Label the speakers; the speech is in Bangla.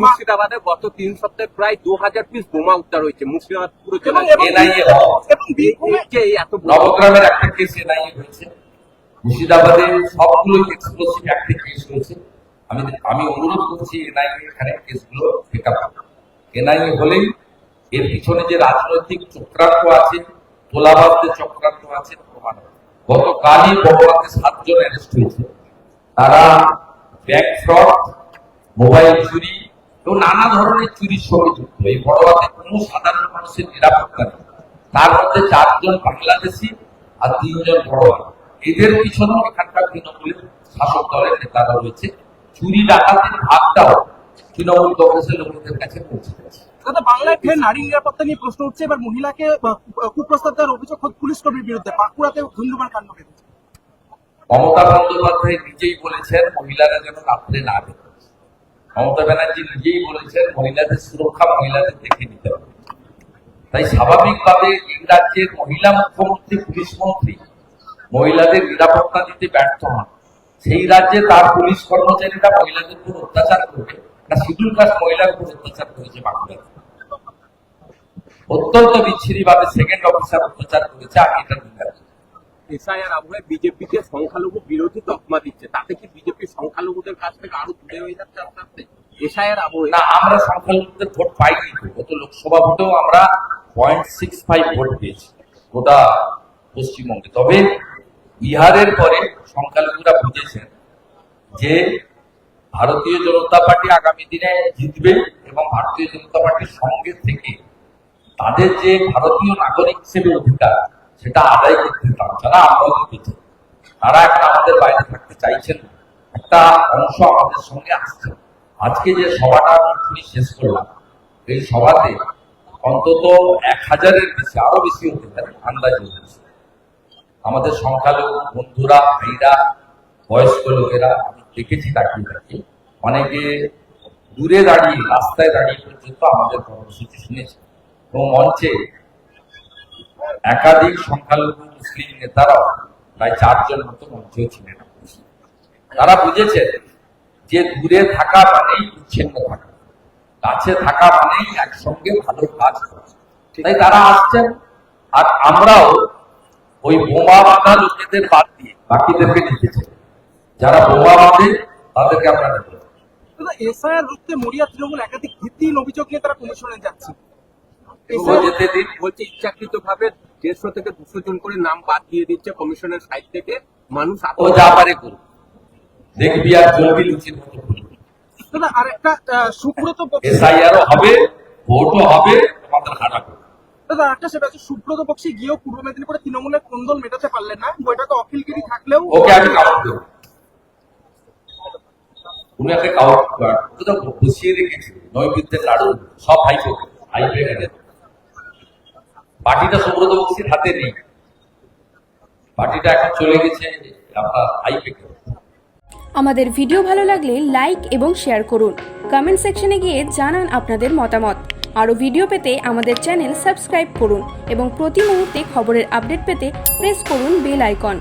Speaker 1: মুর্শিদাবাদে গত তিন সপ্তাহে প্রায় দু হাজার পিস বোমা উদ্ধার হয়েছে মুর্শিদাবাদ পুরো
Speaker 2: এবং
Speaker 1: এত
Speaker 3: নবগ্রামের একটা কেস এনআইএ হয়েছে। মুর্শিদাবাদে সবগুলো এক্সপ্লোসিভ অ্যাক্টে কেস হয়েছে। আমি আমি অনুরোধ করছি এনআইএ এখানে কেসগুলো পিক আপ এনআইএ হলেই এর পিছনে যে রাজনৈতিক চক্রান্ত আছে তোলাবাজদের চক্রান্ত আছে প্রমাণ গতকালই বড়বাতে সাতজন অ্যারেস্ট হয়েছে। তারা ব্যাংক ফ্রড মোবাইল চুরি এবং নানা ধরনের চুরির সঙ্গে যুক্ত এই বড়বাতে কোনো সাধারণ মানুষের নিরাপত্তা নেই। তার মধ্যে চারজন বাংলাদেশি আর তিনজন বড়োয়া এদের পিছনেও এখানকার তৃণমূলের শাসক দলের নেতারা রয়েছে। চুরি ডাকাতির ভাগটাও তৃণমূল কংগ্রেসের লোকেদের কাছে পৌঁছে গেছে।
Speaker 2: দাদা বাংলায় ফের নারী নিরাপত্তা নিয়ে প্রশ্ন উঠছে। এবার মহিলাকে কুপ্রস্তাব দেওয়ার অভিযোগ খোদ পুলিশ কর্মীর বিরুদ্ধে। বাঁকুড়াতে ধুন্ধুমার কাণ্ড ঘটেছে
Speaker 3: মমতা বন্দ্যোপাধ্যায় নিজেই বলেছেন মহিলারা যেন রাত্রে না বেরোয়। মমতা ব্যানার্জি নিজেই বলেছেন, মহিলাদের সুরক্ষা মহিলাদের দেখে নিতে হবে তাই স্বাভাবিকভাবে এই রাজ্যের মহিলা মুখ্যমন্ত্রী, পুলিশ মন্ত্রী মহিলাদের নিরাপত্তা দিতে ব্যর্থ হন সেই রাজ্যে তার পুলিশ কর্মচারীরা মহিলাদের উপর অত্যাচার করবে না, শিডিউল কাস্ট মহিলার উপর অত্যাচার করেছে বাঁকুড়াতে অত্যন্ত বিচ্ছিরি ভাবে সেকেন্ড অফিসার অত্যাচার করেছে আমি এটা।
Speaker 1: এসআইআর আবহে বিজেপিকে সংখ্যালঘু বিরোধী তকমা দিচ্ছে। তাতে কি বিজেপি সংখ্যালঘুদের কাছ থেকে আরও দূরে হয়ে যাচ্ছে আস্তে আস্তে এসআইআর আবহে?
Speaker 3: না, আমরা সংখ্যালঘুদের ভোট পাইনি। গত লোকসভা ভোটেও আমরা পয়েন্ট সিক্স ফাইভ ভোট পেয়েছি গোটা পশ্চিমবঙ্গে। তবে বিহারের পরে সংখ্যালঘুরা বুঝেছেন যে ভারতীয় জনতা পার্টি আগামী দিনে জিতবে এবং ভারতীয় জনতা পার্টির সঙ্গে থেকে তাদের যে ভারতীয় নাগরিক হিসেবে অধিকার সেটা আদায় করতে তাছাড়া আমরাও দিতে চাই তারা একটা আমাদের বাইরে থাকতে চাইছেন একটা অংশ আমাদের সঙ্গে আসছে। আজকে যে সভাটা শুনি শেষ করলাম, এই সভাতে অন্তত এক হাজারের বেশি, আরও বেশি হতে পারে আন্দাজ হয়েছে আমাদের সংখ্যালঘু বন্ধুরা, ভাইরা, বয়স্ক লোকেরা, আমি দেখেছি তাকিয়ে তাকিয়ে অনেকে দূরে দাঁড়িয়ে, রাস্তায় দাঁড়িয়ে পর্যন্ত আমাদের কর্মসূচি শুনেছে। এবং মঞ্চে একাধিক সংখ্যালঘু মুসলিম নেতারাও প্রায় চারজন মতো মঞ্চেও ছিলেন। তারা বুঝেছেন যে দূরে থাকা মানেই বিচ্ছিন্ন থাকা কাছে থাকা মানেই একসঙ্গে ভালো কাজ করা। তাই তারা আসছেন আর আমরাও ওই বোমা বাঁধা লোকেদের বাদ দিয়ে বাকিদেরকে নিতে চাই। যারা বোমা বাঁধে তাদেরকে আমরা নেব
Speaker 2: এসআইআর রুখতে মরিয়া তৃণমূল একাধিক ভিত্তিহীন অভিযোগ নিয়ে তারা কমিশনে যাচ্ছে।
Speaker 1: বলছে ইচ্ছাকৃত ভাবে দেড়শো থেকে দুশো জন করে নাম বাদ দিয়ে দিচ্ছে কমিশনের সাইড থেকে। মানুষ
Speaker 3: ও যা পারে করুক। দেখবি আর চলবি লুচির মতো করবি
Speaker 2: দাদা আর একটা সুব্রত বক্সি
Speaker 3: এসআইআরও হবে ভোটও হবে
Speaker 2: দাদা সেটা হচ্ছে সুব্রত বক্সি গিয়েও পূর্ব মেদিনীপুরে তৃণমূলের কোন্দল মেটাতে পারলেন না বইটাকে অখিলগিরি থাকলেও
Speaker 3: ওকে আমি কাউন্ট দেবো। উনি একটা কাউন্ট বসিয়ে রেখেছি। লাড়ু সব পার্টিটা সুব্রত বক্সির হাতে নেই। পার্টিটা এখন চলে গেছে আপনার
Speaker 4: আমাদের ভিডিও ভালো লাগলে লাইক এবং শেয়ার করুন। কমেন্ট সেকশনে গিয়ে জানান আপনাদের মতামত। আরও ভিডিও পেতে আমাদের চ্যানেল সাবস্ক্রাইব করুন এবং প্রতি মুহূর্তে খবরের আপডেট পেতে প্রেস করুন বেল আইকন